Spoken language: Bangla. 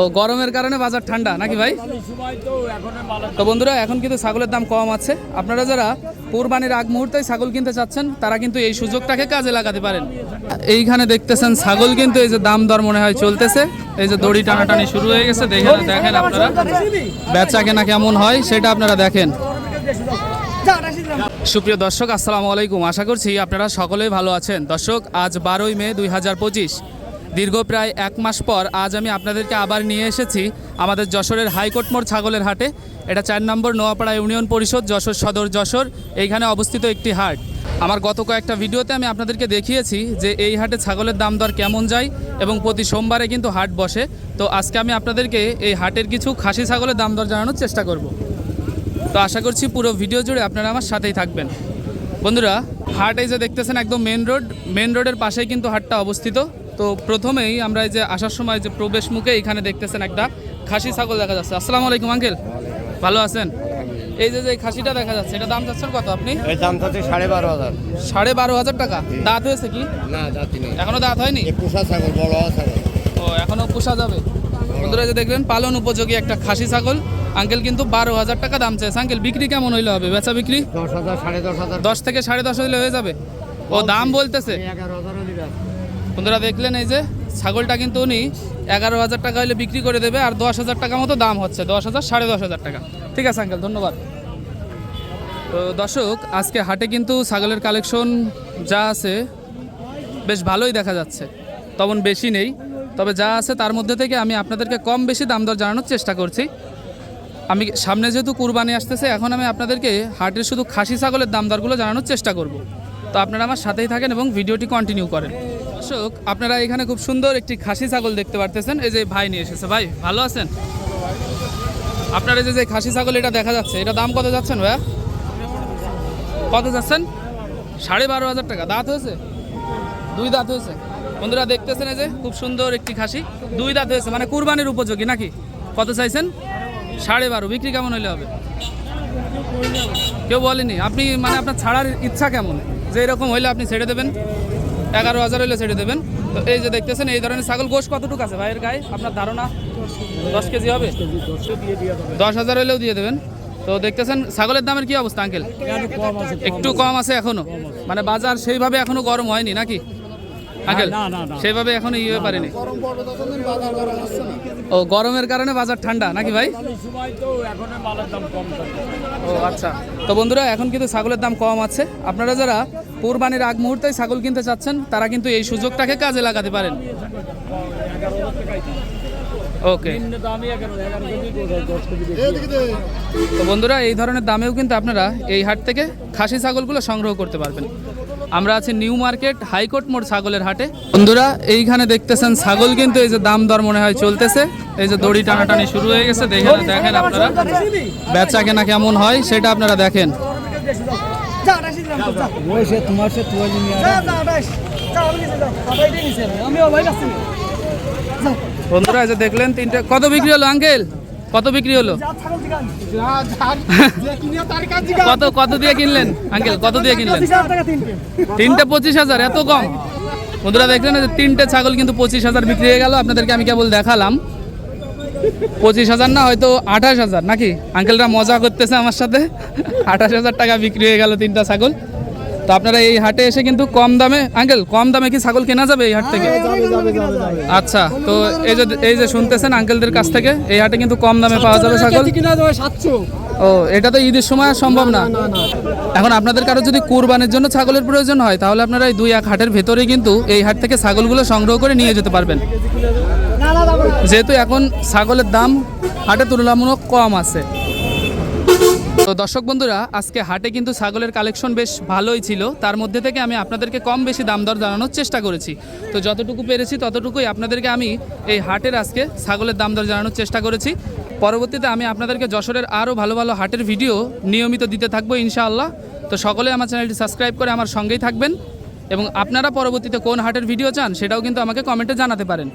ও, গরমের কারণে বাজার ঠান্ডা, নাকি ভাই? তো বন্ধুরা, এখন কিন্তু ছাগলের দাম কম আছে। আপনারা যারা কোরবানির আগ মুহূর্তে ছাগল কিনতে চাচ্ছেন, তারা কিন্তু এই সুযোগটাকে কাজে লাগাতে পারেন। এইখানে দেখতেছেন, ছাগল কিন্তু এই যে দাম দর মনে হয় চলতেছে। এই যে দড়ি টানাটানি শুরু হয়ে গেছে, দেখেন দেখেন আপনারা। বেচা কেনা কেমন হয়, সেটা আপনারা দেখেন। সুপ্রিয় দর্শক, আসসালামু আলাইকুম। আশা করছি আপনারা সকলেই ভালো আছেন। দর্শক, আজ বারোই মে দুই হাজার পঁচিশ। দীর্ঘ প্রায় এক মাস পর আজ আমি আপনাদেরকে আবার নিয়ে এসেছি আমাদের যশোরের হাইকোর্ট মোড় ছাগলের হাটে। এটা চার নম্বর নোয়াপাড়া ইউনিয়ন পরিষদ, যশোর সদর যশোর। এইখানে অবস্থিত একটি হাট। আমার গত কয়েকটা ভিডিওতে আমি আপনাদেরকে দেখিয়েছি যে এই হাটে ছাগলের দাম দর কেমন যায় এবং প্রতি সোমবারে কিন্তু হাট বসে। তো আজকে আমি আপনাদেরকে এই হাটের কিছু খাসি ছাগলের দাম দর জানানোর চেষ্টা করব। তো আশা করছি পুরো ভিডিও জুড়ে আপনারা আমার সাথেই থাকবেন। বন্ধুরা, হাট এই যে দেখতেছেন একদম মেন রোড, মেন রোডের পাশেই কিন্তু হাটটা অবস্থিত। তো প্রথমেই আমরা এই যে আসার সময় যে প্রবেশ মুখে এখানে দেখতেছেন একটা খাসি ছাগল দেখা যাচ্ছে। আসসালামু আলাইকুম আঙ্কেল। ভালো আছেন? এই যে যে খাসিটা দেখা যাচ্ছে এটা দাম চাচ্ছেন কত আপনি? এর দাম হচ্ছে সাড়ে বারো হাজার। সাড়ে বারো হাজার টাকা। দাঁত হয়েছে কি? না জাতি নেই। এখনও দাঁত হয়নি? পোষা ছাগল বড় ছাগল ও এখনও পোষা যাবে। বন্ধুরা যে দেখলেন পালন উপযোগী একটা খাসি ছাগল। আঙ্কেল কিন্তু বারো হাজার টাকা দাম চাইছে। আঙ্কেল বিক্রি কেমন হইলে হবে? বেচা বিক্রি? দশ হাজার সাড়ে দশ হাজার। দশ থেকে সাড়ে দশ হইলে হয়ে যাবে। ও দাম বলতেছে। এগারো হাজারও দিবে বন্ধুরা দেখলেন এই যে ছাগলটা কিন্তু উনি এগারো হাজার টাকা হলে বিক্রি করে দেবে আর দশ হাজার টাকা মতো দাম হচ্ছে, দশ হাজার, সাড়ে দশ হাজার টাকা। ঠিক আছে আঙ্কেল ধন্যবাদ। তো দর্শক, আজকে হাটে কিন্তু ছাগলের কালেকশন যা আছে বেশ ভালোই দেখা যাচ্ছে। তেমন বেশি নেই, তবে যা আছে তার মধ্যে থেকে আমি আপনাদেরকে কম বেশি দাম দর জানানোর চেষ্টা করছি। আমি সামনে যেহেতু কুরবানি আসতেছে, এখন আমি আপনাদেরকে হাটের শুধু খাসি ছাগলের দাম দরগুলো জানানোর চেষ্টা করব। তো আপনারা আমার সাথেই থাকেন এবং ভিডিওটি কন্টিনিউ করেন। দর্শক, আপনারা এখানে খুব সুন্দর একটি খাসি ছাগল দেখতে পারতেছেন। এই যে ভাই নিয়ে এসেছে। ভাই, ভালো আছেন? আপনার এই যে খাসি ছাগল এটা দেখা যাচ্ছে, এটা দাম কত যাচ্ছেন ভাইয়া? কত যাচ্ছেন? সাড়ে বারো হাজার টাকা। দাঁত হয়েছে? দুই দাঁত হয়েছে। বন্ধুরা, দেখতেছেন এই যে খুব সুন্দর একটি খাসি। দুই দাঁত হয়েছে মানে কুরবানির উপযোগী নাকি? কত চাইছেন? সাড়ে বারো। বিক্রি কেমন হইলে হবে? কেউ বলেনি। আপনি মানে আপনার ছাড়ার ইচ্ছা কেমন? যে এরকম হইলে আপনি ছেড়ে দেবেন? এগারো হাজার হলে ছেড়ে দেবেন। তো এই যে দেখতেছেন, এই ধরনের ছাগল গোশ কতটুকু আছে ভাইয়ের গায়ে? আপনার ধারণা? দশ কেজি হবে? দশ হাজার হলেও দিয়ে দেবেন। তো দেখতেছেন, ছাগলের দামের কি অবস্থা, আঙ্কেল? একটু কম আছে এখনও। মানে বাজার সেইভাবে এখনও গরম হয়নি, নাকি? আঙ্কেল সেইভাবে এখনও ইয়ে পারেনি? ও গরমের কারণে বাজার ঠান্ডা নাকি ভাই? ও আচ্ছা। তো বন্ধুরা এখন কিন্তু ছাগলের দাম কম আছে। আপনারা যারা কোরবানির আগ মুহূর্তে ছাগল কিনতে চাচ্ছেন তারা কিন্তু এই সুযোগটাকে কাজে লাগাতে পারেন। ওকে। তো বন্ধুরা এই ধরনের দামেও কিন্তু আপনারা এই হাট থেকে খাসি ছাগলগুলো সংগ্রহ করতে পারবেন। আমরা আছি নিউ মার্কেট, হাইকোর্ট মোড় ছাগলের হাটে। বন্ধুরা, এইখানে দেখতেছেন ছাগল কিন্তু এই যে দাম দর মনে হয় চলতেছে। এই যে দড়ি টানাটানি শুরু হয়ে গেছে, দেখেন দেখেন আপনারা। বেচা কেনা কেমন হয় সেটা আপনারা দেখেন। বন্ধুরা, এই যে দেখলেন তিনটে কত বিক্রি হলো, আঙ্কেল? কত বিক্রি হলো? কত কত দিয়ে কিনলেন? আঙ্কেল কত দিয়ে কিনলেন? তিনটে। পঁচিশ হাজার এত কম। বন্ধুরা দেখলেন যে তিনটে ছাগল কিন্তু পঁচিশ হাজার বিক্রি হয়ে গেল? আপনাদেরকে আমি কেবল দেখালাম। পঁচিশ হাজার না হয়তো আঠাশ হাজার নাকি? আঙ্কেলরা মজা করতেছে আমার সাথে। আঠাশ হাজার টাকা বিক্রি হয়ে গেল তিনটা ছাগল। তো আপনারা এই হাটে এসে কিন্তু কম দামে আঙ্কেল কম দামে কি ছাগল কেনা যাবে এই হাট থেকে? আচ্ছা তো এই যে এই যে শুনতেছেন আঙ্কেলদের কাছ থেকে এই হাটে কিন্তু কম দামে পাওয়া যাবে ছাগল? ও এটা তো ঈদের সময় সম্ভব না। এখন আপনাদের কারও যদি কুরবানির জন্য ছাগলের প্রয়োজন হয় তাহলে আপনারা এই দুই এক হাটের ভেতরেই কিন্তু এই হাট থেকে ছাগলগুলো সংগ্রহ করে নিয়ে যেতে পারবেন। যেহেতু এখন ছাগলের দাম হাটে তুলনামূলক কম আছে। তো দর্শক বন্ধুরা, আজকে হাটে কিন্তু ছাগলের কালেকশন বেশ ভালোই ছিল। তার মধ্যে থেকে আমি আপনাদেরকে কম বেশি দাম দর জানানোর চেষ্টা করেছি। তো যতটুকু পেরেছি ততটুকুই আপনাদেরকে আমি এই হাটের আজকে ছাগলের দাম দর জানানোর চেষ্টা করেছি। পরবর্তীতে আমি আপনাদেরকে যশোরের আরও ভালো ভালো হাটের ভিডিও নিয়মিত দিতে থাকব ইনশাআল্লাহ। তো সকলে আমার চ্যানেলটি সাবস্ক্রাইব করে আমার সঙ্গেই থাকবেন। এবং আপনারা পরবর্তীতে কোন হাটের ভিডিও চান সেটাও কিন্তু আমাকে কমেন্টে জানাতে পারেন।